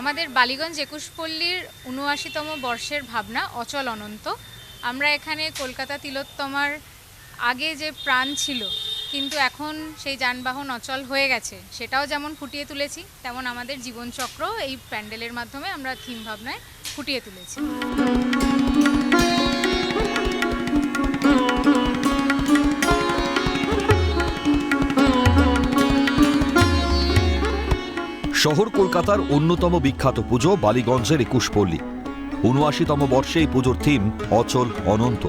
আমাদের বালিগঞ্জ একুশপল্লীর উনআশিতম বর্ষের ভাবনা অচল অনন্ত। আমরা এখানে কলকাতা তিলোত্তমার আগে যে প্রাণ ছিল, কিন্তু এখন সেই যানবাহন অচল হয়ে গেছে। সেটাও যেমন ফুটিয়ে তুলেছি, তেমন আমাদের জীবনচক্র এই প্যান্ডেলের মাধ্যমে আমরা থিম ভাবনায় ফুটিয়ে তুলেছি। শহর কলকাতার অন্যতম বিখ্যাত পুজো বালিগঞ্জের একুশ পল্লী। উনআশিতম বর্ষে এই পুজোর থিম অচল অনন্ত।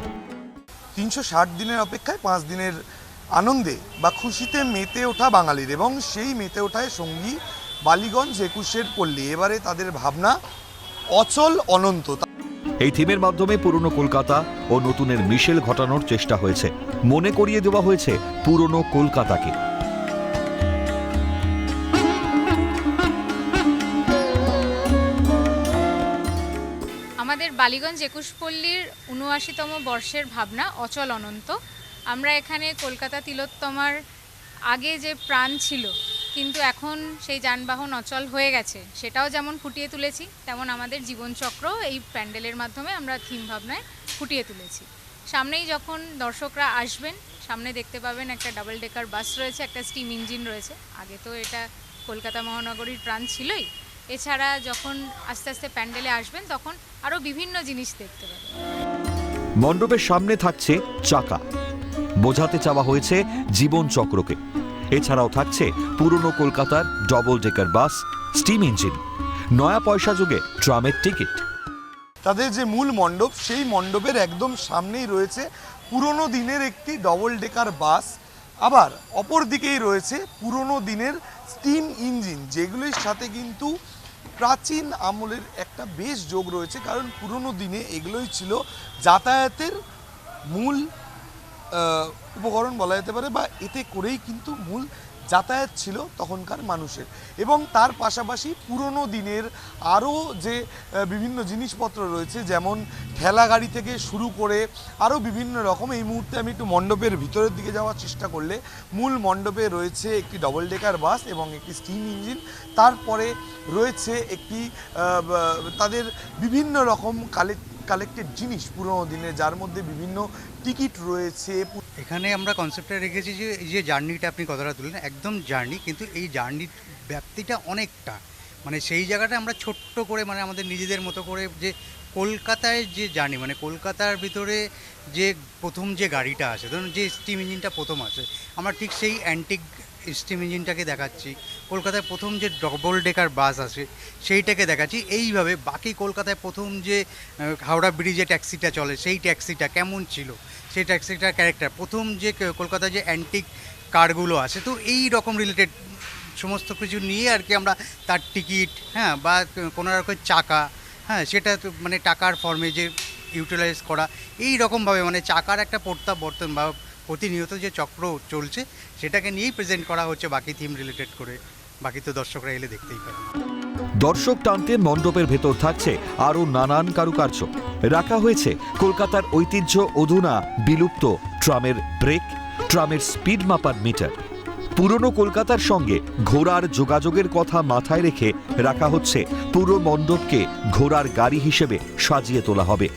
তিনশো ষাট দিনের অপেক্ষায় পাঁচ দিনের আনন্দে বা খুশিতে মেতে ওঠা বাঙালির এবং সেই মেতে ওঠায় সঙ্গী বালিগঞ্জ একুশের পল্লী। এবারে তাদের ভাবনা অচল অনন্ত। এই থিমের মাধ্যমে পুরনো কলকাতা ও নতুনের মিশেল ঘটানোর চেষ্টা হয়েছে। মনে করিয়ে দেওয়া হয়েছে পুরনো কলকাতাকে। আমাদের বালিগঞ্জ একুশপল্লীর উনআশিতম বর্ষের ভাবনা অচল অনন্ত। আমরা এখানে কলকাতা তিলোত্তমার আগে যে প্রাণ ছিল, কিন্তু এখন সেই যানবাহন অচল হয়ে গেছে। সেটাও যেমন ফুটিয়ে তুলেছি, তেমন আমাদের জীবনচক্র এই প্যান্ডেলের মাধ্যমে আমরা থিম ভাবনায় ফুটিয়ে তুলেছি। সামনেই যখন দর্শকরা আসবেন, সামনে দেখতে পাবেন একটা ডাবল ডেকার বাস রয়েছে, একটা স্টিম ইঞ্জিন রয়েছে। আগে তো এটা কলকাতা মহানগরীর প্রাণ ছিলই। এছাড়া যখন আস্তে আস্তে প্যান্ডেলে আসবেন তখন আরও বিভিন্ন জিনিস দেখতে পাবেন। মণ্ডপের সামনে থাকছে চাকা। বোঝাতে চাওয়া হয়েছে জীবন চক্রকে। এছাড়াও থাকছে পুরনো কলকাতার double decker bus steam engine নয়া পয়সা যুগে ট্রামের টিকিট তাদের যে মূল মণ্ডপ সেই মণ্ডপের একদম সামনেই রয়েছে পুরনো দিনের একটি ডবল ডেকার বাস আবার অপর দিকেই রয়েছে পুরনো দিনের স্টিম ইঞ্জিন যেগুলির সাথে কিন্তু প্রাচীন আমলের একটা বেশ যোগ রয়েছে, কারণ পুরনো দিনে এগুলোই ছিল যাতায়াতের মূল উপকরণ বলা যেতে পারে বা এতে করেই কিন্তু মূল যাতায়াত ছিল তখনকার মানুষের। এবং তার পাশাপাশি পুরনো দিনের আরও যে বিভিন্ন জিনিসপত্র রয়েছে, যেমন ঠেলা গাড়ি থেকে শুরু করে আরও বিভিন্ন রকম, এই মুহূর্তে আমি একটু মণ্ডপের ভিতরের দিকে যাওয়ার চেষ্টা করলে মূল মণ্ডপে রয়েছে একটি ডবল ডেকার বাস এবং একটি স্টিম ইঞ্জিন তারপরে রয়েছে একটি তাদের বিভিন্ন রকম কালেক্ট কালেক্টেড জিনিস পুরনো দিনের, যার মধ্যে বিভিন্ন টিকিট রয়েছে। এখানে আমরা কনসেপ্টটা রেখেছি যে, এই যে জার্নিটা আপনি কথাটা তুললেন, একদম জার্নি কিন্তু এই জার্নির ব্যাপ্তিটা অনেকটা। মানে সেই জায়গাটা আমরা ছোট্ট করে মানে আমাদের নিজেদের মতো করে যে কলকাতায় যে জার্নি মানে কলকাতার ভিতরে যে প্রথম যে গাড়িটা আসে ধরুন যে স্টিম ইঞ্জিনটা প্রথম আসে আমরা ঠিক সেই অ্যান্টিক স্টিম ইঞ্জিনটাকে দেখাচ্ছি। কলকাতায় প্রথম যে ডবল ডেকার বাস আসে সেইটাকে দেখাচ্ছি। এইভাবে বাকি কলকাতায় প্রথম যে হাওড়া ব্রিজে ট্যাক্সিটা চলে, সেই ট্যাক্সিটা কেমন ছিল? সেই ট্যাক্সিটার ক্যারেক্টার প্রথম যে কলকাতায় যে অ্যান্টিক কারগুলো আছে, তো এই রকম রিলেটেড সমস্ত কিছু নিয়ে আর কি আমরা তার টিকিট হ্যাঁ বা কোনো রকম চাকা হ্যাঁ সেটা মানে টাকার ফর্মে যে ইউটিলাইজ করা, এই রকমভাবে মানে চাকার একটা প্রত্যাবর্তন বা প্রতিনিয়ত যে চক্র চলছে, সেটাকে নিয়েই প্রেজেন্ট করা হচ্ছে বাকি থিম রিলেটেড করে। বাকি তো দর্শকরা এলে দেখতেই পাবে দর্শক টানতে মণ্ডপের ভেতর থাকছে আরও নানান কারুকার্য। রাখা হয়েছে কলকাতার ঐতিহ্য অধুনা বিলুপ্ত ট্রামের ব্রেক, ট্রামের স্পিড মাপার মিটার। পুরনো কলকাতার সঙ্গে ঘোড়ার যোগাযোগের কথা মাথায় রেখে রাখা হচ্ছে পুরো মণ্ডপকে ঘোড়ার গাড়ি হিসেবে সাজিয়ে তোলা হবে।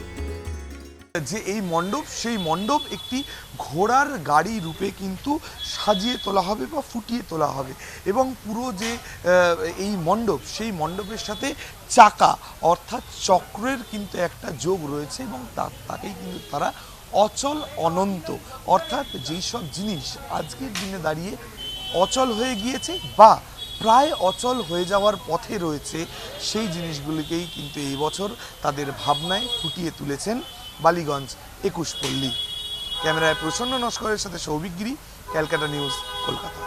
যে এই মণ্ডপ, সেই মণ্ডপ একটি ঘোড়ার গাড়ি রূপে কিন্তু সাজিয়ে তোলা হবে বা ফুটিয়ে তোলা হবে। এবং পুরো যে এই মণ্ডপ, সেই মণ্ডপের সাথে চাকা অর্থাৎ চক্রের কিন্তু একটা যোগ রয়েছে এবং তাকেই কিন্তু তারা অচল অনন্ত, অর্থাৎ যেই সব জিনিস আজকের দিনে দাঁড়িয়ে অচল হয়ে গিয়েছে বা প্রায় অচল হয়ে যাওয়ার পথে রয়েছে, সেই জিনিসগুলিকেই কিন্তু এই বছর তাদের ভাবনায় ফুটিয়ে তুলেছেন বালিগঞ্জ একুশ পল্লী। ক্যামেরায় প্রসন্ন নস্করের সাথে সৌভিক গিরি ক্যালকাটা নিউজ কলকাতা।